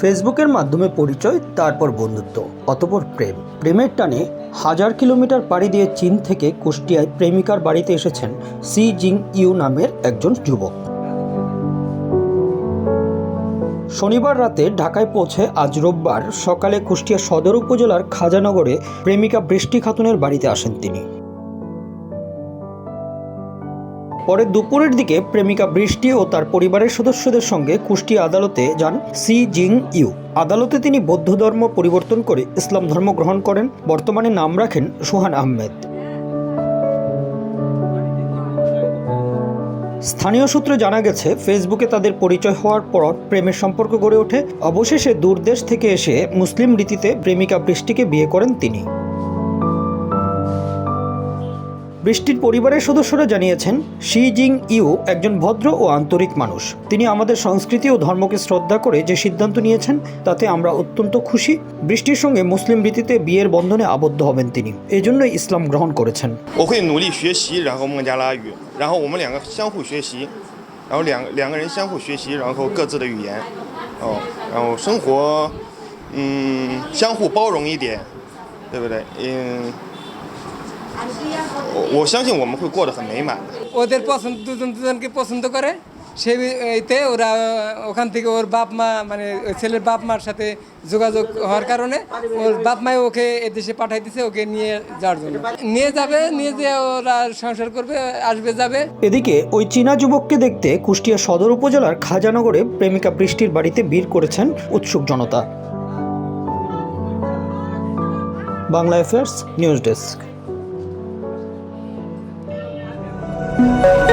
ফেসবুকের মাধ্যমে পরিচয়, তারপর বন্ধুত্ব, অতপর প্রেম। প্রেমের টানে হাজার কিলোমিটার পাড়ি দিয়ে চীন থেকে কুষ্টিয়ায় প্রেমিকার বাড়িতে এসেছেন সি জিং ইউ নামের একজন যুবক। শনিবার রাতে ঢাকায় পৌঁছে আজ রোববার সকালে কুষ্টিয়া সদর উপজেলার খাজানগরে প্রেমিকা বৃষ্টি খাতুনের বাড়িতে আসেন তিনি। পরে দুপুরের দিকে প্রেমিকা বৃষ্টি ও তার পরিবারের সদস্যদের সঙ্গে কুষ্টিয়া আদালতে যান সি জিং ইউ। আদালতে তিনি বৌদ্ধ ধর্ম পরিবর্তন করে ইসলাম ধর্ম গ্রহণ করেন। বর্তমানে নাম রাখেন সুহান আহমেদ। স্থানীয় সূত্রে জানা গেছে, ফেসবুকে তাদের পরিচয় হওয়ার পর প্রেমের সম্পর্ক গড়ে ওঠে। অবশেষে দূরদেশ থেকে এসে মুসলিম রীতিতে প্রেমিকা বৃষ্টিকে বিয়ে করেন তিনি। বৃষ্টির পরিবারের সদস্যরা জানিয়েছেন শি জিং ইউ একজন ভদ্র ও আন্তরিক মানুষ তিনি আমাদের সংস্কৃতি ও ধর্মকে শ্রদ্ধা করে যে সিদ্ধান্ত নিয়েছেন তাতে আমরা অত্যন্ত খুশি বৃষ্টির সঙ্গে মুসলিম রীতিতে বিয়ের বন্ধনে আবদ্ধ হবেন তিনি এজন্যই ইসলাম গ্রহণ করেছেন我会努力学习，然后孟加拉语，然后我们两个相互学习，然后两两个人相互学习，然后各自的语言，哦，然后生活，嗯，相互包容一点，对不对？嗯， 我我相信我们会过得很美满的。 ওদের পছন্দ দুজন দুজনকে পছন্দ করে সেই এতে ওরা ওখান থেকে ওর বাপ মা মানে ওই ছেলের বাপ মার সাথে যোগাযোগ হওয়ার কারণে ওর বাপ মাই ওকে এদেশে পাঠাই দিছে ওকে নিয়ে যাওয়ার জন্য নিয়ে যাবে নিয়ে যেয়ে ওরা সংসার করবে আসবে যাবে এদিকে ওই চীনা যুবককে দেখতে কুষ্টিয়া সদর উপজেলার খাজানগরে প্রেমিকা বৃষ্টির বাড়িতে ভিড় করেছেন উৎসুক জনতা Bangla affairs news desk thank you